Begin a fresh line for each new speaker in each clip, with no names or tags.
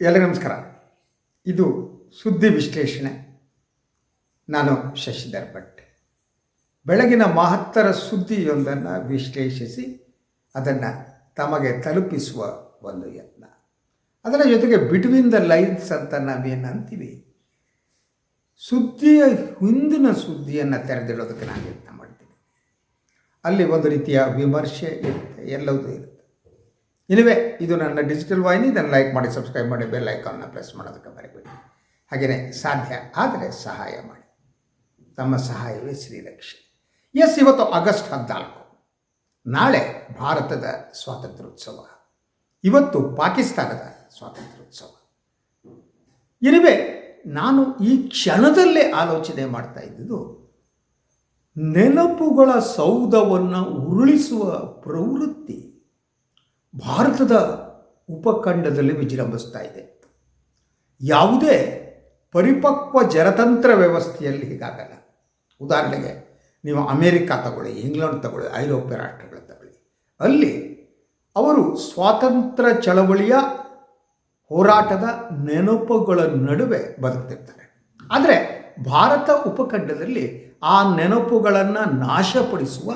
ಎಲ್ಲರಿಗೂ ನಮಸ್ಕಾರ. ಇದು ಸುದ್ದಿ ವಿಶ್ಲೇಷಣೆ. ನಾನು ಶಶಿಧರ್ ಭಟ್. ಬೆಳಗಿನ ಮಹತ್ತರ ಸುದ್ದಿಯೊಂದನ್ನು ವಿಶ್ಲೇಷಿಸಿ ಅದನ್ನು ತಮಗೆ ತಲುಪಿಸುವ ಒಂದು ಯತ್ನ. ಅದರ ಜೊತೆಗೆ ಬಿಟ್ವೀನ್ ದ ಲೈನ್ಸ್ ಅಂತ ನಾವೇನು ಅಂತೀವಿ? ಸುದ್ದಿಯ ಹಿಂದಿನ ಸುದ್ದಿಯನ್ನು ತೆರೆದಿಡೋದಕ್ಕೆ ನಾನು ಯತ್ನ ಮಾಡ್ತೀನಿ. ಅಲ್ಲಿ ಒಂದು ರೀತಿಯ ವಿಮರ್ಶೆ ಇರುತ್ತೆ, ಎಲ್ಲವೂ ಇರುತ್ತೆ ಇಲ್ಲವೇ ಇದು ನನ್ನ ಡಿಜಿಟಲ್ ವಾಹಿನಿ, ಇದನ್ನು ಲೈಕ್ ಮಾಡಿ ಸಬ್ಸ್ಕ್ರೈಬ್ ಮಾಡಿ ಬೆಲ್ ಐಕಾನ್ನ ಪ್ರೆಸ್ ಮಾಡೋದಕ್ಕೆ ಮರಿಬೇಡಿ. ಹಾಗೆಯೇ ಸಾಧ್ಯ ಆದರೆ ಸಹಾಯ ಮಾಡಿ. ತಮ್ಮ ಸಹಾಯವೇ ಶ್ರೀರಕ್ಷೆ ಎಸ್, ಇವತ್ತು ಆಗಸ್ಟ್ ಹದಿನಾಲ್ಕು. ನಾಳೆ ಭಾರತದ ಸ್ವಾತಂತ್ರ್ಯೋತ್ಸವ. ಇವತ್ತು ಪಾಕಿಸ್ತಾನದ ಸ್ವಾತಂತ್ರ್ಯೋತ್ಸವ. ಇರುವೆ ನಾನು ಈ ಕ್ಷಣದಲ್ಲೇ ಆಲೋಚನೆ ಮಾಡ್ತಾ ಇದ್ದುದು ನೆನಪುಗಳ ಸೌಧವನ್ನು ಉರುಳಿಸುವ ಪ್ರವೃತ್ತಿ. ಭಾರತದ ಉಪಖಂಡದಲ್ಲಿ ವಿಜೃಂಭಿಸ್ತಾ ಇದೆ. ಯಾವುದೇ ಪರಿಪಕ್ವ ಜನತಂತ್ರ ವ್ಯವಸ್ಥೆಯಲ್ಲಿ ಹೀಗಾಗಲ್ಲ. ಉದಾಹರಣೆಗೆ, ನೀವು ಅಮೇರಿಕಾ ತಗೊಳ್ಳಿ, ಇಂಗ್ಲೆಂಡ್ ತಗೊಳ್ಳಿ, ಐರೋಪ್ಯ ರಾಷ್ಟ್ರಗಳು ತಗೊಳ್ಳಿ. ಅಲ್ಲಿ ಅವರು ಸ್ವಾತಂತ್ರ್ಯ ಚಳವಳಿಯ ಹೋರಾಟದ ನೆನಪುಗಳ ನಡುವೆ ಬದುಕ್ತಿರ್ತಾರೆ. ಆದರೆ ಭಾರತ ಉಪಖಂಡದಲ್ಲಿ ಆ ನೆನಪುಗಳನ್ನು ನಾಶಪಡಿಸುವ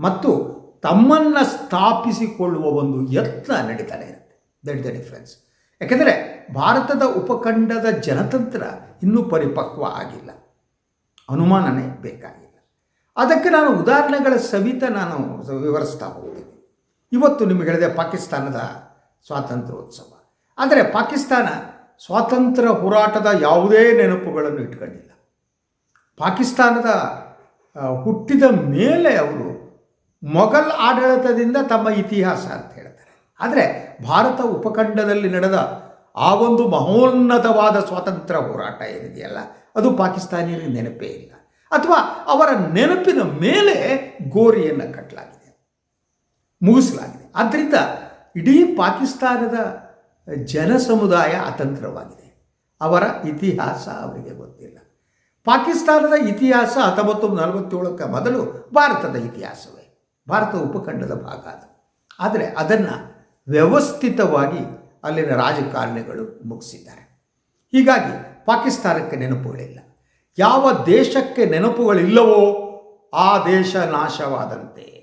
ಮತ್ತು ತಮ್ಮನ್ನು ಸ್ಥಾಪಿಸಿಕೊಳ್ಳುವ ಒಂದು ಯತ್ನ ನಡೀತಾನೆ ಇರುತ್ತೆ. ದಟ್ ದ ಡಿಫ್ರೆನ್ಸ್ ಯಾಕೆಂದರೆ ಭಾರತದ ಉಪಖಂಡದ ಜನತಂತ್ರ ಇನ್ನೂ ಪರಿಪಕ್ವ ಆಗಿಲ್ಲ. ಅನುಮಾನನೇ ಬೇಕಾಗಿಲ್ಲ. ಅದಕ್ಕೆ ನಾನು ಉದಾಹರಣೆಗಳ ಸವಿತ ನಾನು ವಿವರಿಸ್ತಾ ಹೋಗ್ತೀನಿ. ಇವತ್ತು ನಿಮಗೆ ಹೇಳಿದೆ ಪಾಕಿಸ್ತಾನದ ಸ್ವಾತಂತ್ರ್ಯೋತ್ಸವ. ಆದರೆ ಪಾಕಿಸ್ತಾನ ಸ್ವಾತಂತ್ರ್ಯ ಹೋರಾಟದ ಯಾವುದೇ ನೆನಪುಗಳನ್ನು ಇಟ್ಕೊಂಡಿಲ್ಲ. ಪಾಕಿಸ್ತಾನದ ಹುಟ್ಟಿದ ಮೇಲೆ ಅವರು ಮೊಘಲ್ ಆಡಳಿತದಿಂದ ತಮ್ಮ ಇತಿಹಾಸ ಅಂತ ಹೇಳ್ತಾರೆ. ಆದರೆ ಭಾರತ ಉಪಖಂಡದಲ್ಲಿ ನಡೆದ ಆ ಒಂದು ಮಹೋನ್ನತವಾದ ಸ್ವಾತಂತ್ರ್ಯ ಹೋರಾಟ ಏನಿದೆಯಲ್ಲ, ಅದು ಪಾಕಿಸ್ತಾನಿಯರಿಗೆ ನೆನಪೇ ಇಲ್ಲ. ಅಥವಾ ಅವರ ನೆನಪಿನ ಮೇಲೆ ಗೋರಿಯನ್ನು ಕಟ್ಟಲಾಗಿದೆ ಮುಗಿಸಲಾಗಿದೆ. ಆದ್ದರಿಂದ ಇಡೀ ಪಾಕಿಸ್ತಾನದ ಜನ ಸಮುದಾಯ ಅತಂತ್ರವಾಗಿದೆ. ಅವರ ಇತಿಹಾಸ ಅವರಿಗೆ ಗೊತ್ತಿಲ್ಲ. ಪಾಕಿಸ್ತಾನದ ಇತಿಹಾಸ ಹತ್ತೊಂಬತ್ತು ನಲವತ್ತೇಳಕ್ಕೆ ಮೊದಲು ಭಾರತದ ಇತಿಹಾಸವೇ. ಭಾರತ ಉಪಖಂಡದ ಭಾಗ ಅದು. ಆದರೆ ಅದನ್ನು ವ್ಯವಸ್ಥಿತವಾಗಿ ಅಲ್ಲಿನ ರಾಜಕಾರಣಿಗಳು ಮುಗಿಸಿದ್ದಾರೆ. ಹೀಗಾಗಿ ಪಾಕಿಸ್ತಾನಕ್ಕೆ ನೆನಪುಗಳಿಲ್ಲ. ಯಾವ ದೇಶಕ್ಕೆ ನೆನಪುಗಳಿಲ್ಲವೋ ಆ ದೇಶ ನಾಶವಾದಂತೆ.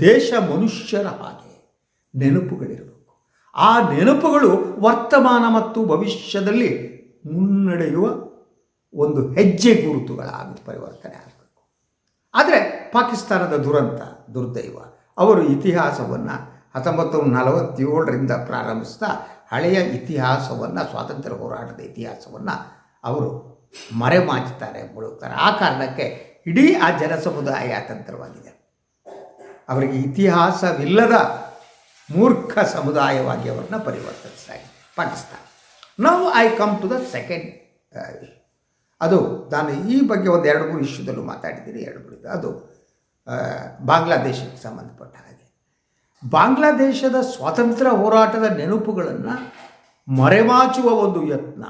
ದೇಶ ಮನುಷ್ಯರ ಹಾಗೆ ನೆನಪುಗಳಿರಬೇಕು. ಆ ನೆನಪುಗಳು ವರ್ತಮಾನ ಮತ್ತು ಭವಿಷ್ಯದಲ್ಲಿ ಮುನ್ನಡೆಯುವ ಒಂದು ಹೆಜ್ಜೆ ಗುರುತುಗಳಾಗಿ ಪರಿವರ್ತನೆ ಆಗಬೇಕು. ಆದರೆ ಪಾಕಿಸ್ತಾನದ ದುರಂತ, ದುರ್ದೈವ. ಅವರು ಇತಿಹಾಸವನ್ನು ಹತ್ತೊಂಬತ್ತು ನಲವತ್ತೇಳರಿಂದ ಪ್ರಾರಂಭಿಸ್ತಾ ಹಳೆಯ ಇತಿಹಾಸವನ್ನು, ಸ್ವಾತಂತ್ರ್ಯ ಹೋರಾಟದ ಇತಿಹಾಸವನ್ನು ಅವರು ಮರೆಮಾಚುತ್ತಾರೆ ಮುಳುಗ್ತಾರೆ ಆ ಕಾರಣಕ್ಕೆ ಇಡೀ ಆ ಜನ ಸಮುದಾಯ ಅತಂತ್ರವಾಗಿದೆ. ಅವರಿಗೆ ಇತಿಹಾಸವಿಲ್ಲದ ಮೂರ್ಖ ಸಮುದಾಯವಾಗಿ ಅವರನ್ನು ಇದೆ Pakistan. Now I come to the second ಅದು ನಾನು ಈ ಬಗ್ಗೆ ಒಂದು ಎರಡು ಮೂರು ಇಶ್ಯೂದಲ್ಲೂ ಮಾತಾಡಿದ್ದೀನಿ, ಎರಡು ಮೂರು ಅದು ಬಾಂಗ್ಲಾದೇಶಕ್ಕೆ ಸಂಬಂಧಪಟ್ಟ ಹಾಗೆ. ಬಾಂಗ್ಲಾದೇಶದ ಸ್ವಾತಂತ್ರ್ಯ ಹೋರಾಟದ ನೆನಪುಗಳನ್ನು ಮರೆಮಾಚುವ ಒಂದು ಯತ್ನ.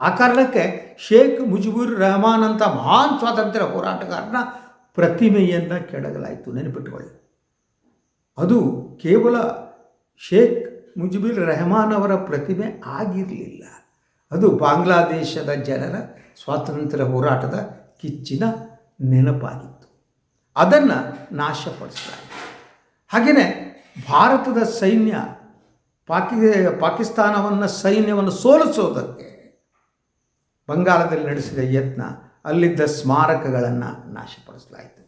ಆ ಕಾರಣಕ್ಕೆ ಶೇಖ್ ಮುಜಿಬುರ್ ರಹಮಾನ್ ಅಂತ ಮಹಾನ್ ಸ್ವಾತಂತ್ರ್ಯ ಹೋರಾಟಗಾರನ ಪ್ರತಿಮೆಯನ್ನು ಕೆಡಗಲಾಯಿತು ನೆನಪಿಟ್ಟುಕೊಳ್ಳಿ ಅದು ಕೇವಲ ಶೇಖ್ ಮುಜಿಬುರ್ ರೆಹಮಾನ್ ಅವರ ಪ್ರತಿಮೆ ಆಗಿರಲಿಲ್ಲ. ಅದು ಬಾಂಗ್ಲಾದೇಶದ ಜನರ ಸ್ವಾತಂತ್ರ್ಯ ಹೋರಾಟದ ಕಿಚ್ಚಿನ ನೆನಪಾಗಿತ್ತು. ಅದನ್ನು ನಾಶಪಡಿಸಲಾಯಿತು ಹಾಗೆಯೇ ಭಾರತದ ಸೈನ್ಯ ಪಾಕಿ, ಪಾಕಿಸ್ತಾನವನ್ನು ಸೈನ್ಯವನ್ನು ಸೋಲಿಸೋದಕ್ಕೆ ಬಂಗಾಳದಲ್ಲಿ ನಡೆಸಿದ ಯತ್ನ ಅಲ್ಲಿದ್ದ ಸ್ಮಾರಕಗಳನ್ನು ನಾಶಪಡಿಸಲಾಯಿತು.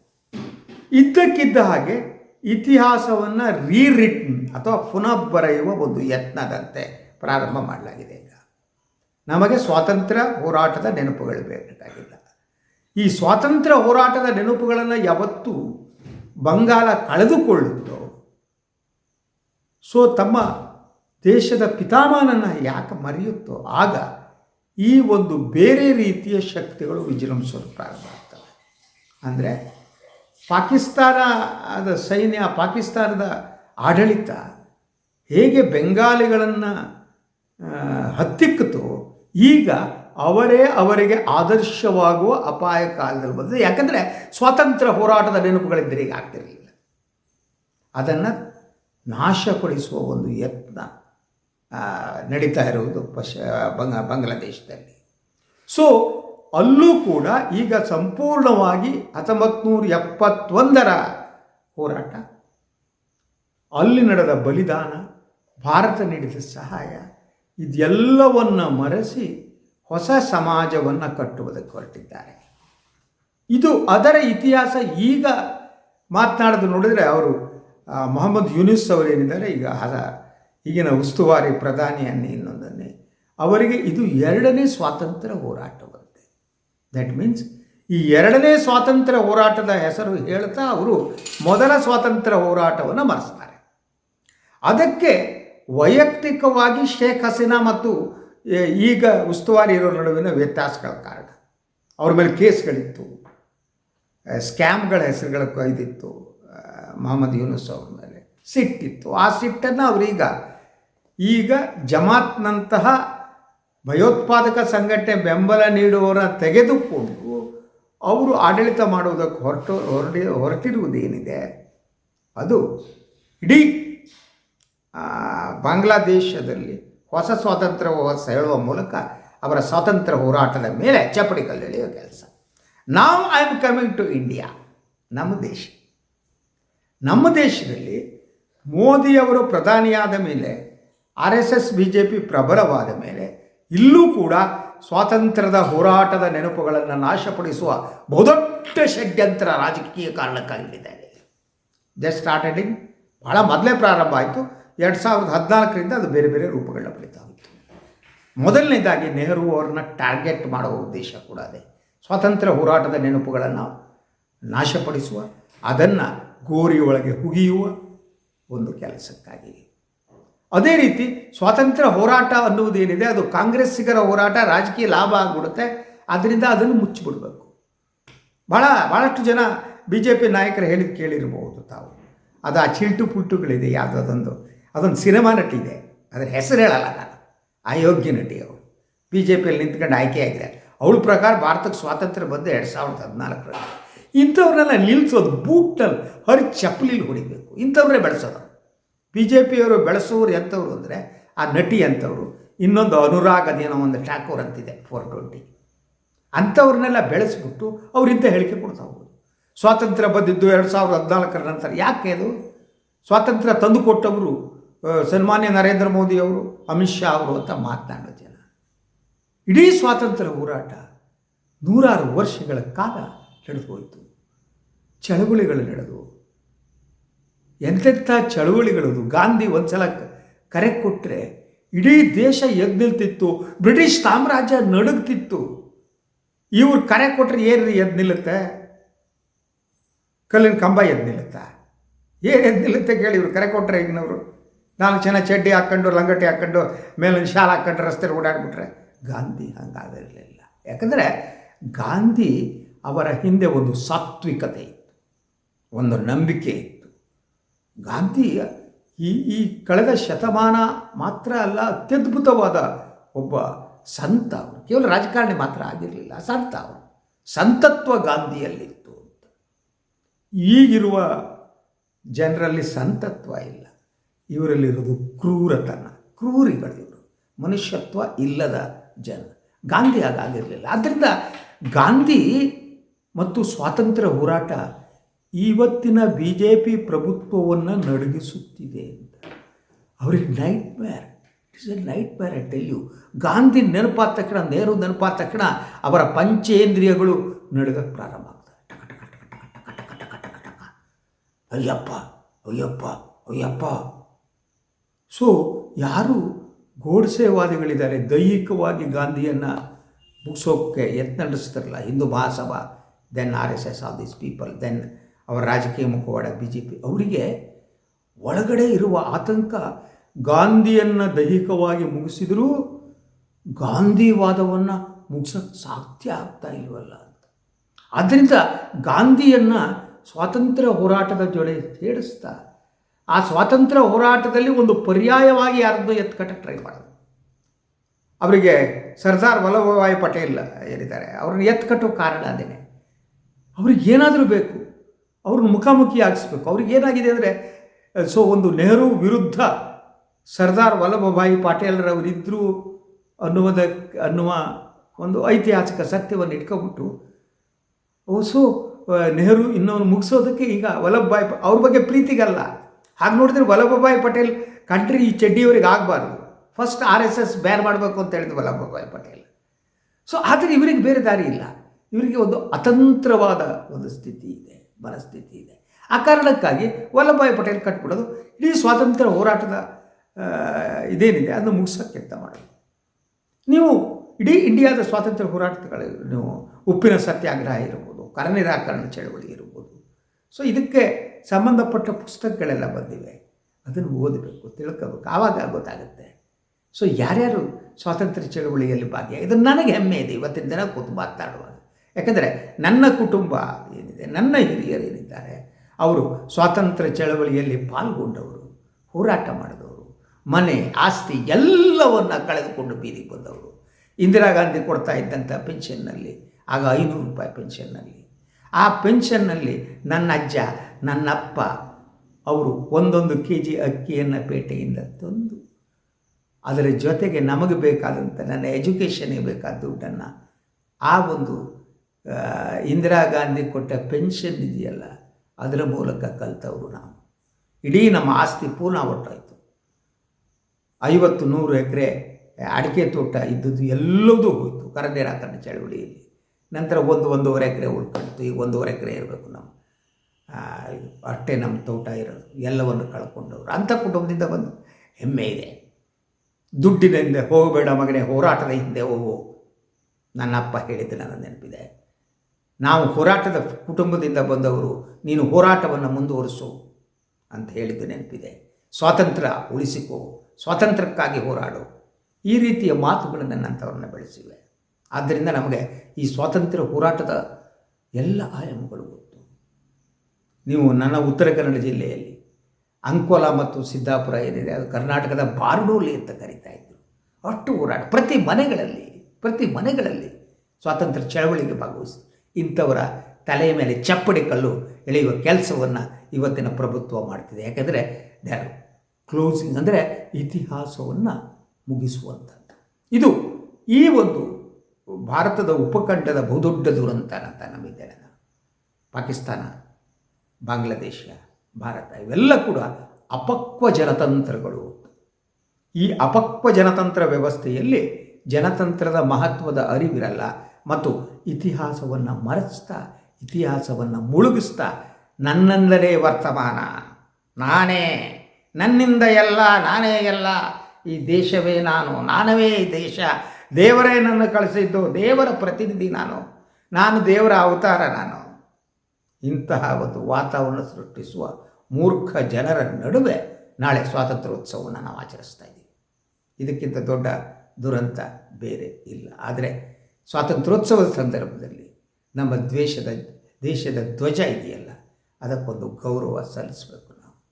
ಇದ್ದಕ್ಕಿದ್ದ ಹಾಗೆ ಇತಿಹಾಸವನ್ನು ರೀರಿಟನ್ ಅಥವಾ ಪುನಃ ಬರೆಯುವ ಒಂದು ಯತ್ನದಂತೆ ಪ್ರಾರಂಭ ಮಾಡಲಾಗಿದೆ ಈಗ. ನಮಗೆ ಸ್ವಾತಂತ್ರ್ಯ ಹೋರಾಟದ ನೆನಪುಗಳು ಬೇಕಾಗಿಲ್ಲ. ಈ ಸ್ವಾತಂತ್ರ್ಯ ಹೋರಾಟದ ನೆನಪುಗಳನ್ನು ಯಾವತ್ತು ಬಂಗಾಲ ಕಳೆದುಕೊಳ್ಳುತ್ತೋ, ಸೊ ತಮ್ಮ ದೇಶದ ಪಿತಾಮಹನನ್ನು ಯಾಕೆ ಮರೆಯುತ್ತೋ, ಆಗ ಈ ಒಂದು ಬೇರೆ ರೀತಿಯ ಶಕ್ತಿಗಳು ವಿಜೃಂಭಿಸಲು ಪ್ರಾರಂಭ ಆಗ್ತವೆ. ಅಂದರೆ ಪಾಕಿಸ್ತಾನದ ಸೈನ್ಯ, ಪಾಕಿಸ್ತಾನದ ಆಡಳಿತ ಹೇಗೆ ಬೆಂಗಾಲಿಗಳನ್ನು ಹತ್ತಿಕ್ಕಿತು ಈಗ ಅವರೇ ಅವರಿಗೆ ಆದರ್ಶವಾಗುವ ಅಪಾಯ ಕಾಲದಲ್ಲಿ ಬಂದಿದೆ. ಯಾಕಂದರೆ ಸ್ವಾತಂತ್ರ್ಯ ಹೋರಾಟದ ನೆನಪುಗಳಿದ್ದರೆ ಈಗ ಆಗ್ತಿರಲಿಲ್ಲ. ಅದನ್ನು ನಾಶಪಡಿಸುವ ಒಂದು ಯತ್ನ ನಡೀತಾ ಇರುವುದು ಪಶ್, ಬಂಗ, ಬಾಂಗ್ಲಾದೇಶದಲ್ಲಿ. ಸೊ ಅಲ್ಲೂ ಕೂಡ ಈಗ ಸಂಪೂರ್ಣವಾಗಿ ಹತ್ತೊಂಬತ್ತು ನೂರ ಎಪ್ಪತ್ತೊಂದರ ಹೋರಾಟ, ಅಲ್ಲಿ ನಡೆದ ಬಲಿದಾನ, ಭಾರತ ನೀಡಿದ ಸಹಾಯ, ಇದೆಲ್ಲವನ್ನು ಮರೆಸಿ ಹೊಸ ಸಮಾಜವನ್ನು ಕಟ್ಟುವುದಕ್ಕೆ ಹೊರಟಿದ್ದಾರೆ. ಇದು ಅದರ ಇತಿಹಾಸ ಈಗ ಮಾತನಾಡೋದು ನೋಡಿದರೆ ಅವರು ಮೊಹಮ್ಮದ್ ಯೂನಿಸ್ ಅವರೇನಿದ್ದಾರೆ, ಈಗ ಹದ ಈಗಿನ ಉಸ್ತುವಾರಿ ಪ್ರಧಾನಿಯನ್ನೇ ಇನ್ನೊಂದನ್ನೇ. ಅವರಿಗೆ ಇದು ಎರಡನೇ ಸ್ವಾತಂತ್ರ್ಯ ಹೋರಾಟವಂತೆ. ದಟ್ ಮೀನ್ಸ್ ಈ ಎರಡನೇ ಸ್ವಾತಂತ್ರ್ಯ ಹೋರಾಟದ ಹೆಸರು ಹೇಳ್ತಾ ಅವರು ಮೊದಲ ಸ್ವಾತಂತ್ರ್ಯ ಹೋರಾಟವನ್ನು ಮರೆಸ್ತಾರೆ. ಅದಕ್ಕೆ ವೈಯಕ್ತಿಕವಾಗಿ ಶೇಖ್ ಹಸೀನಾ ಮತ್ತು ಈಗ ಉಸ್ತುವಾರಿ ಇರೋ ನಡುವಿನ ವ್ಯತ್ಯಾಸಗಳ ಕಾರಣ. ಅವ್ರ ಮೇಲೆ ಕೇಸ್ಗಳಿತ್ತು. ಸ್ಕ್ಯಾಮ್ಗಳ ಹೆಸರುಗಳ ಇದಿತ್ತು. ಮೊಹಮ್ಮದ್ ಯೂನುಸ್ ಅವ್ರ ಮೇಲೆ ಸಿಟ್ಟಿತ್ತು. ಆ ಸಿಟ್ಟನ್ನು ಅವರೀಗ ಈಗ ಜಮಾತ್ನಂತಹ ಭಯೋತ್ಪಾದಕ ಸಂಘಟನೆ ಬೆಂಬಲ ನೀಡುವವರ ತೆಗೆದುಕೊಂಡು ಅವರು ಆಡಳಿತ ಮಾಡುವುದಕ್ಕೆ ಹೊರಟು, ಹೊರಡಿ, ಹೊರಟಿರುವುದೇನಿದೆ? ಅದು ಇಡೀ ಬಾಂಗ್ಲಾದೇಶದಲ್ಲಿ ಹೊಸ ಸ್ವಾತಂತ್ರ್ಯ ಹೇಳುವ ಮೂಲಕ ಅವರ ಸ್ವಾತಂತ್ರ್ಯ ಹೋರಾಟದ ಮೇಲೆ ಚಪ್ಪಡಿ ಕಲ್ಲೆಳೆಯುವ ಕೆಲಸ. ನಾವು I am coming to India ನಮ್ಮ ದೇಶ. ನಮ್ಮ ದೇಶದಲ್ಲಿ ಮೋದಿಯವರು ಪ್ರಧಾನಿಯಾದ ಮೇಲೆ R S S B J P ಪ್ರಬಲವಾದ ಮೇಲೆ ಇಲ್ಲೂ ಕೂಡ ಸ್ವಾತಂತ್ರ್ಯದ ಹೋರಾಟದ ನೆನಪುಗಳನ್ನು ನಾಶಪಡಿಸುವ ಬಹುದೊಡ್ಡ ಷಡ್ಯಂತ್ರ ರಾಜಕೀಯ ಕಾರಣಕ್ಕಾಗಿದೆ ಜಸ್ಟ್ ಸ್ಟಾರ್ಟೆಡ್ ಭಾಳ ಮೊದಲೇ ಪ್ರಾರಂಭ ಆಯಿತು. ಎರಡು ಸಾವಿರದ ಹದಿನಾಲ್ಕರಿಂದ ಅದು ಬೇರೆ ಬೇರೆ ರೂಪಗಳನ್ನ ಪಡಿತಾ ಹೋಯಿತು ಮೊದಲನೇದಾಗಿ ನೆಹರು ಅವ್ರನ್ನ ಟಾರ್ಗೆಟ್ ಮಾಡುವ ಉದ್ದೇಶ ಕೂಡ ಅದೇ. ಸ್ವಾತಂತ್ರ್ಯ ಹೋರಾಟದ ನೆನಪುಗಳನ್ನು ನಾಶಪಡಿಸುವ, ಅದನ್ನು ಗೋರಿಯೊಳಗೆ ಹುಗಿಯುವ ಒಂದು ಕೆಲಸಕ್ಕಾಗಿ. ಅದೇ ರೀತಿ ಸ್ವಾತಂತ್ರ್ಯ ಹೋರಾಟ ಅನ್ನುವುದೇನಿದೆ, ಅದು ಕಾಂಗ್ರೆಸ್ಸಿಗರ ಹೋರಾಟ, ರಾಜಕೀಯ ಲಾಭ ಆಗಿಬಿಡುತ್ತೆ ಆದ್ದರಿಂದ ಅದನ್ನು ಮುಚ್ಚಿಬಿಡಬೇಕು. ಭಾಳ ಭಾಳಷ್ಟು ಜನ ಬಿ ಜೆ ಪಿ ನಾಯಕರು ಹೇಳಿದ ಕೇಳಿರ್ಬೋದು ತಾವು. ಅದು ಆ ಚಿಲ್ಟು ಪುಲ್ಟುಗಳಿದೆ ಯಾವುದೊಂದು ಅದೊಂದು ಸಿನಿಮಾ ನಟಿ ಇದೆ ಅದರ ಹೆಸರು ಹೇಳಲ್ಲ ನಾನು. ಅಯೋಗ್ಯ ನಟಿ ಅವಳು ಬಿ ಜೆ ಪಿಯಲ್ಲಿ ನಿಂತ್ಕೊಂಡು ಆಯ್ಕೆಯಾಗಿದೆ ಅವಳ ಪ್ರಕಾರ ಭಾರತಕ್ಕೆ ಸ್ವಾತಂತ್ರ್ಯ ಬಂದು ಎರಡು ಸಾವಿರದ ಹದಿನಾಲ್ಕರಲ್ಲಿ. ಇಂಥವ್ರನ್ನೆಲ್ಲ ನಿಲ್ಲಿಸೋದು ಬೂಟ್ನಲ್ಲಿ ಹರಿ ಚಪ್ಪಲಿಲಿ ಹೊಡಿಬೇಕು. ಇಂಥವ್ರೇ ಬೆಳೆಸೋದು. ಬಿ ಜೆ ಪಿಯವರು ಬೆಳೆಸೋರು ಎಂಥವ್ರು ಅಂದರೆ ಆ ನಟಿ ಅಂಥವ್ರು ಇನ್ನೊಂದು ಅನುರಾಗ್ ಅದೇನೋ ಒಂದು ಠಾಕೂರ್ ಅಂತಿದೆ ಫೋರ್ ಟ್ವೆಂಟಿ ಅಂಥವ್ರನ್ನೆಲ್ಲ ಬೆಳೆಸ್ಬಿಟ್ಟು ಅವರಿಂತ ಹೇಳಿಕೆ ಕೊಡ್ತಾ ಹೋಗೋದು. ಸ್ವಾತಂತ್ರ್ಯ ಬಂದಿದ್ದು ಎರಡು ಸಾವಿರದ ಹದಿನಾಲ್ಕರ ನಂತರ. ಯಾಕೆ ಅದು? ಸ್ವಾತಂತ್ರ್ಯ ತಂದುಕೊಟ್ಟವರು ಸನ್ಮಾನ್ಯ ನರೇಂದ್ರ ಮೋದಿ ಅವರು ಅಮಿತ್ ಶಾ ಅವರು ಅಂತ ಮಾತನಾಡೋ ಜನ. ಇಡೀ ಸ್ವಾತಂತ್ರ್ಯ ಹೋರಾಟ ನೂರಾರು ವರ್ಷಗಳ ಕಾಲ ನಡೆದು ಹೋಯಿತು. ಚಳವಳಿಗಳು ನಡೆದು. ಎಂತೆಂಥ ಚಳವಳಿಗಳದು ಗಾಂಧಿ ಒಂದ್ಸಲ ಸಲ ಕರೆ ಕೊಟ್ಟರೆ ಇಡೀ ದೇಶ ಎದ್ದು ನಿಲ್ತಿತ್ತು ಬ್ರಿಟಿಷ್ ಸಾಮ್ರಾಜ್ಯ ನಡುಗ್ತಿತ್ತು. ಇವ್ರು ಕರೆ ಕೊಟ್ಟರೆ ಏನು ಎದ್ದು ನಿಲ್ಲುತ್ತೆ ಕಲ್ಲಿನ ಕಂಬ ಎದ್ದು ನಿಲ್ಲುತ್ತಾ ಏನು ಎದ್ದು ನಿಲ್ಲುತ್ತೆ ಕೇಳಿ ಇವ್ರು ಕರೆ ಕೊಟ್ಟರೆ ಈಗಿನವರು? ನಾಲ್ಕು ಜನ ಚಡ್ಡಿ ಹಾಕ್ಕೊಂಡು, ಲಂಗಟಿ ಹಾಕ್ಕೊಂಡು, ಮೇಲಿನ ಶಾಲ ಹಾಕ್ಕೊಂಡು ರಸ್ತೆ ಓಡಾಡ್ಬಿಟ್ರೆ ಗಾಂಧಿ ಹಂಗಾಗಿರಲಿಲ್ಲ. ಯಾಕಂದರೆ ಗಾಂಧಿ ಅವರ ಹಿಂದೆ ಒಂದು ಸಾತ್ವಿಕತೆ ಇತ್ತು, ಒಂದು ನಂಬಿಕೆ ಇತ್ತು. ಗಾಂಧಿ ಈ ಈ ಕಳೆದ ಶತಮಾನ ಮಾತ್ರ ಅಲ್ಲ, ಅತ್ಯದ್ಭುತವಾದ ಒಬ್ಬ ಸಂತ ಅವರು. ಕೇವಲ ರಾಜಕಾರಣಿ ಮಾತ್ರ ಆಗಿರಲಿಲ್ಲ, ಸಂತ ಅವರು. ಸಂತತ್ವ ಗಾಂಧಿಯಲ್ಲಿತ್ತು ಅಂತ. ಈಗಿರುವ ಜನರಲ್ಲಿ ಸಂತತ್ವ ಇಲ್ಲ. ಇವರಲ್ಲಿರೋದು ಕ್ರೂರತನ ಕ್ರೂರಿಗಳು ಇವರು ಮನುಷ್ಯತ್ವ ಇಲ್ಲದ ಜನ. ಗಾಂಧಿ ಹಾಗಾಗಿರಲಿಲ್ಲ ಆದ್ದರಿಂದ ಗಾಂಧಿ ಮತ್ತು ಸ್ವಾತಂತ್ರ್ಯ ಹೋರಾಟ ಇವತ್ತಿನ ಬಿ ಜೆ ಪಿ ಪ್ರಭುತ್ವವನ್ನು ನಡಗಿಸುತ್ತಿದೆ ಅಂತ. ಅವ್ರಿಗೆ nightmare it's a nightmare I tell you Gandhi ನೆನಪಾದ ತಕ್ಷಣ, ನೆಹರು ನೆನಪಾದ ತಕ್ಷಣ ಅವರ ಪಂಚೇಂದ್ರಿಯಗಳು ನಡುಗಕ್ಕೆ ಪ್ರಾರಂಭ ಟಕ ಟಕ ಟಕ ಟಕ ಟಕ ಟಕ ಟಕ ಟಕ. ಅಯ್ಯಪ್ಪ ಅಯ್ಯಪ್ಪ ಅಯ್ಯಪ್ಪ. ಸೊ ಯಾರು ಗೋಡ್ಸೆವಾದಿಗಳಿದ್ದಾರೆ ದೈಹಿಕವಾಗಿ ಗಾಂಧಿಯನ್ನು ಮುಗಿಸೋಕ್ಕೆ ಯತ್ನ ನಡೆಸ್ತಾರಲ್ಲ, Hindu Mahasabha then R S S all these people then ಅವರ ರಾಜಕೀಯ ಮುಖವಾಡ ಬಿ ಜೆ ಪಿ ಅವರಿಗೆ ಒಳಗಡೆ ಇರುವ ಆತಂಕ ಗಾಂಧಿಯನ್ನು ದೈಹಿಕವಾಗಿ ಮುಗಿಸಿದರೂ ಗಾಂಧಿವಾದವನ್ನು ಮುಗಿಸೋಕ್ಕೆ ಸಾಧ್ಯ ಆಗ್ತಾ ಇಲ್ವಲ್ಲ ಅಂತ. ಆದ್ದರಿಂದ ಗಾಂಧಿಯನ್ನು ಸ್ವಾತಂತ್ರ್ಯ ಹೋರಾಟದ ಜೊತೆ ಸೇರಿಸ್ತಾ ಆ ಸ್ವಾತಂತ್ರ್ಯ ಹೋರಾಟದಲ್ಲಿ ಒಂದು ಪರ್ಯಾಯವಾಗಿ ಯಾರದ್ದು ಎತ್ಕಟ್ಟಕ್ಕೆ ಟ್ರೈ ಮಾಡೋದು. ಅವರಿಗೆ ಸರ್ದಾರ್ ವಲ್ಲಭಭಾಯಿ ಪಟೇಲ್ ಏನಿದ್ದಾರೆ ಅವ್ರನ್ನ ಎತ್ಕಟ್ಟೋ ಕಾರಣ ಅದೇನೆ. ಅವ್ರಿಗೆ ಏನಾದರೂ ಬೇಕು, ಅವ್ರನ್ನ ಮುಖಾಮುಖಿ ಆಗಿಸ್ಬೇಕು ಅವ್ರಿಗೆ ಏನಾಗಿದೆ ಅಂದರೆ ಸೊ ಒಂದು ನೆಹರು ವಿರುದ್ಧ ಸರ್ದಾರ್ ವಲ್ಲಭಭಾಯಿ ಪಾಟೀಲ್ರವರಿದ್ದರು ಅನ್ನುವುದ ಅನ್ನುವ ಒಂದು ಐತಿಹಾಸಿಕ ಸತ್ಯವನ್ನು ಇಟ್ಕೊಬಿಟ್ಟು ಸೊ ನೆಹರು ಇನ್ನೊಂದು ಮುಗಿಸೋದಕ್ಕೆ ಈಗ ವಲ್ಲಭಭಾಯಿ ಅವ್ರ ಬಗ್ಗೆ ಪ್ರೀತಿಗಲ್ಲ. ಹಾಗೆ ನೋಡಿದ್ರೆ ವಲ್ಲಭಭಾಯಿ ಪಟೇಲ್ ಕಂಟ್ರಿ ಈ ಚಡ್ಡಿಯವರಿಗೆ ಆಗಬಾರ್ದು. First R S S ban ಮಾಡಬೇಕು ಅಂತ ಹೇಳಿದ್ರು ವಲ್ಲಭಭಾಯಿ ಪಟೇಲ್. ಸೊ ಆದರೆ ಇವರಿಗೆ ಬೇರೆ ದಾರಿ ಇಲ್ಲ. ಇವರಿಗೆ ಒಂದು ಅತಂತ್ರವಾದ ಒಂದು ಸ್ಥಿತಿ ಇದೆ, ಮನಸ್ಥಿತಿ ಇದೆ. ಆ ಕಾರಣಕ್ಕಾಗಿ ವಲ್ಲಭಭಾಯಿ ಪಟೇಲ್ ಕಟ್ಬಿಡೋದು ಇಡೀ ಸ್ವಾತಂತ್ರ್ಯ ಹೋರಾಟದ ಇದೇನಿದೆ ಅದನ್ನು ಮುಗಿಸೋಕ್ಕೆ ಕೆಲಸ ಮಾಡೋದು. ನೀವು ಇಡೀ ಇಂಡಿಯಾದ ಸ್ವಾತಂತ್ರ್ಯ ಹೋರಾಟಗಳು, ನೀವು ಉಪ್ಪಿನ ಸತ್ಯಾಗ್ರಹ ಇರ್ಬೋದು ಕರ ನಿರಾಕರಣ ಚಳವಳಿ ಇರ್ಬೋದು. ಸೊ ಇದಕ್ಕೆ ಸಂಬಂಧಪಟ್ಟ ಪುಸ್ತಕಗಳೆಲ್ಲ ಬಂದಿವೆ. ಅದನ್ನು ಓದಬೇಕು, ತಿಳ್ಕೋಬೇಕು. ಆವಾಗ ಗೊತ್ತಾಗುತ್ತೆ. ಸೊ ಯಾರ್ಯಾರು ಸ್ವಾತಂತ್ರ್ಯ ಚಳವಳಿಯಲ್ಲಿ ಇದು ನನಗೆ ಹೆಮ್ಮೆ ಇದೆ. ಇವತ್ತಿನ ದಿನ ಕೂತು ಮಾತನಾಡುವಾಗ. ಯಾಕಂದರೆ ನನ್ನ ಕುಟುಂಬ ಏನಿದೆ, ನನ್ನ ಹಿರಿಯರು ಏನಿದ್ದಾರೆ, ಅವರು ಸ್ವಾತಂತ್ರ್ಯ ಚಳವಳಿಯಲ್ಲಿ ಪಾಲ್ಗೊಂಡವರು, ಹೋರಾಟ ಮಾಡಿದವರು, ಮನೆ, ಆಸ್ತಿ ಎಲ್ಲವನ್ನು ಕಳೆದುಕೊಂಡು ಬೀದಿಗೆ ಬಂದವರು. ಇಂದಿರಾ ಗಾಂಧಿ ಕೊಡ್ತಾ ಇದ್ದಂಥ ಪೆನ್ಷನ್ನಲ್ಲಿ, ಆಗ ಐನೂರು ರೂಪಾಯಿ ಪೆನ್ಷನ್ನಲ್ಲಿ. ಆ ಪೆನ್ಷನ್ನಲ್ಲಿ ನನ್ನ ಅಜ್ಜ ನನ್ನ ಅಪ್ಪ ಅವರು ಒಂದೊಂದು ಕೆ ಜಿ ಅಕ್ಕಿಯನ್ನು ಪೇಟೆಯಿಂದ ತಂದು ಅದರ ಜೊತೆಗೆ ನಮಗೆ ಬೇಕಾದಂಥ ನನ್ನ ಎಜುಕೇಷನ್ಗೆ ಬೇಕಾದ ದುಡ್ಡನ್ನು ಆ ಒಂದು ಇಂದಿರಾ ಗಾಂಧಿ ಕೊಟ್ಟ ಪೆನ್ಷನ್ ಇದೆಯಲ್ಲ, ಅದರ ಮೂಲಕ ಕಲ್ತವರು ನಾವು. ಇಡೀ ನಮ್ಮ ಆಸ್ತಿ ಪೂರ್ಣ ಒಟ್ಟಾಯಿತು. ಐವತ್ತು ನೂರು ಎಕರೆ ಅಡಿಕೆ ತೋಟ ಇದ್ದದ್ದು ಎಲ್ಲದೂ ಹೋಯಿತು. ಕರ ನಿರಾಕರಣ ಚಳವಳಿಯಲ್ಲಿ. ನಂತರ ಒಂದು ಒಂದೂವರೆ ಎಕರೆ ಉಳ್ಕೊಳ್ತು ಈಗ ಒಂದೂವರೆ ಎಕರೆ ಇರಬೇಕು ನಮ್ಮ ಅಷ್ಟೇ ನಮ್ಮ ತೋಟ ಇರೋದು, ಎಲ್ಲವನ್ನು ಕಳ್ಕೊಂಡವರು. ಅಂಥ ಕುಟುಂಬದಿಂದ ಬಂದು ಹೆಮ್ಮೆ ಇದೆ. ದುಡ್ಡಿನ ಹಿಂದೆ ಹೋಗಬೇಡ ಮಗನೇ, ಹೋರಾಟದ ಹಿಂದೆ ಹೋಗು. ನನ್ನ ಅಪ್ಪ ಹೇಳಿದ್ದು ನನ್ನ ನೆನಪಿದೆ. ನಾವು ಹೋರಾಟದ ಕುಟುಂಬದಿಂದ ಬಂದವರು, ನೀನು ಹೋರಾಟವನ್ನು ಮುಂದುವರಿಸು ಅಂತ ಹೇಳಿದ್ದು ನೆನಪಿದೆ. ಸ್ವಾತಂತ್ರ್ಯ ಉಳಿಸಿಕೋ, ಸ್ವಾತಂತ್ರ್ಯಕ್ಕಾಗಿ ಹೋರಾಡು. ಈ ರೀತಿಯ ಮಾತುಗಳು ನನ್ನಂಥವ್ರನ್ನ ಬೆಳೆಸಿವೆ. ಆದ್ದರಿಂದ ನಮಗೆ ಈ ಸ್ವಾತಂತ್ರ್ಯ ಹೋರಾಟದ ಎಲ್ಲ ಆಯಾಮಗಳು ನೀವು ನನ್ನ ಉತ್ತರ ಕನ್ನಡ ಜಿಲ್ಲೆಯಲ್ಲಿ ಅಂಕೋಲ ಮತ್ತು ಸಿದ್ದಾಪುರ ಏನಿದೆ, ಅದು ಕರ್ನಾಟಕದ ಬಾರ್ಡೋಲಿ ಅಂತ ಕರಿತಾ ಇದ್ದರು ಅಷ್ಟು ಹೋರಾಟ. ಪ್ರತಿ ಮನೆಗಳಲ್ಲಿ ಪ್ರತಿ ಮನೆಗಳಲ್ಲಿ ಸ್ವಾತಂತ್ರ್ಯ ಚಳವಳಿಗೆ ಭಾಗವಹಿಸಿ, ಇಂಥವರ ತಲೆಯ ಮೇಲೆ ಚಪ್ಪಡಿ ಕಲ್ಲು ಎಳೆಯುವ ಕೆಲಸವನ್ನು ಇವತ್ತಿನ ಪ್ರಭುತ್ವ ಮಾಡ್ತಿದೆ. ಯಾಕೆಂದರೆ ದೇ ಕ್ಲೋಸಿಂಗ್ ಅಂದರೆ ಇತಿಹಾಸವನ್ನು ಮುಗಿಸುವಂಥದ್ದು. ಇದು ಈ ಒಂದು ಭಾರತದ ಉಪಖಂಡದ ಬಹುದೊಡ್ಡ ದುರಂತ ಅಂತ ನಂಬಿದ್ದೇನೆ ಪಾಕಿಸ್ತಾನ ಬಾಂಗ್ಲಾದೇಶ, ಭಾರತ, ಇವೆಲ್ಲ ಕೂಡ ಅಪಕ್ವ ಜನತಂತ್ರಗಳು. ಈ ಅಪಕ್ವ ಜನತಂತ್ರ ವ್ಯವಸ್ಥೆಯಲ್ಲಿ ಜನತಂತ್ರದ ಮಹತ್ವದ ಅರಿವಿರಲ್ಲ ಮತ್ತು ಇತಿಹಾಸವನ್ನು ಮರೆಸ್ತಾ, ಇತಿಹಾಸವನ್ನು ಮುಳುಗಿಸ್ತಾ ನನ್ನಿಂದಲೇ ವರ್ತಮಾನ. ನಾನೇ, ನನ್ನಿಂದ ಎಲ್ಲ, ನಾನೇ ಎಲ್ಲ, ಈ ದೇಶವೇ ನಾನು, ನಾನವೇ ಈ ದೇಶ, ದೇವರೇ ನನ್ನ ಕಳಿಸಿದ್ದು, ದೇವರ ಪ್ರತಿನಿಧಿ ನಾನು ನಾನು ದೇವರ ಅವತಾರ ನಾನು. ಇಂತಹ ಒಂದು ವಾತಾವರಣ ಸೃಷ್ಟಿಸುವ ಮೂರ್ಖ ಜನರ ನಡುವೆ ನಾಳೆ ಸ್ವಾತಂತ್ರ್ಯೋತ್ಸವವನ್ನು ನಾವು ಆಚರಿಸ್ತಾ ಇದ್ದೀವಿ. ಇದಕ್ಕಿಂತ ದೊಡ್ಡ ದುರಂತ ಬೇರೆ ಇಲ್ಲ. ಆದರೆ ಸ್ವಾತಂತ್ರ್ಯೋತ್ಸವದ ಸಂದರ್ಭದಲ್ಲಿ ನಮ್ಮ ದ್ವೇಷದ, ದೇಶದ ಧ್ವಜ ಇದೆಯಲ್ಲ, ಅದಕ್ಕೊಂದು ಗೌರವ ಸಲ್ಲಿಸಬೇಕು ನಾವು.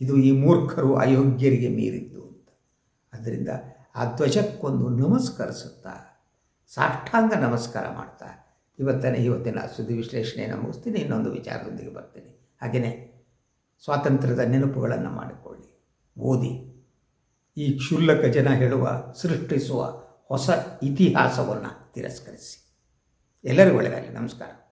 ಇದು ಈ ಮೂರ್ಖರು ಅಯೋಗ್ಯರಿಗೆ ಮೀರಿದ್ದು ಅಂತ. ಆದ್ದರಿಂದ ಆ ಧ್ವಜಕ್ಕೊಂದು ನಮಸ್ಕರಿಸುತ್ತಾ ಸಾಷ್ಟಾಂಗ ನಮಸ್ಕಾರ ಮಾಡ್ತಾ ಇವತ್ತನೇ ಇವತ್ತಿನ ಸುದ್ದಿ ವಿಶ್ಲೇಷಣೆಯನ್ನು ಮುಗಿಸ್ತೀನಿ, ಇನ್ನೊಂದು ವಿಚಾರದೊಂದಿಗೆ ಬರ್ತೀನಿ. ಹಾಗೆಯೇ ಸ್ವಾತಂತ್ರ್ಯದ ನೆನಪುಗಳನ್ನು ಮಾಡಿಕೊಳ್ಳಿ, ಓದಿ. ಈ ಕ್ಷುಲ್ಲಕ ಜನ ಹೇಳುವ, ಸೃಷ್ಟಿಸುವ ಹೊಸ ಇತಿಹಾಸವನ್ನು ತಿರಸ್ಕರಿಸಿ. ಎಲ್ಲರಿಗೂ ಒಳ್ಳೆಯದಾಗಲಿ. ನಮಸ್ಕಾರ.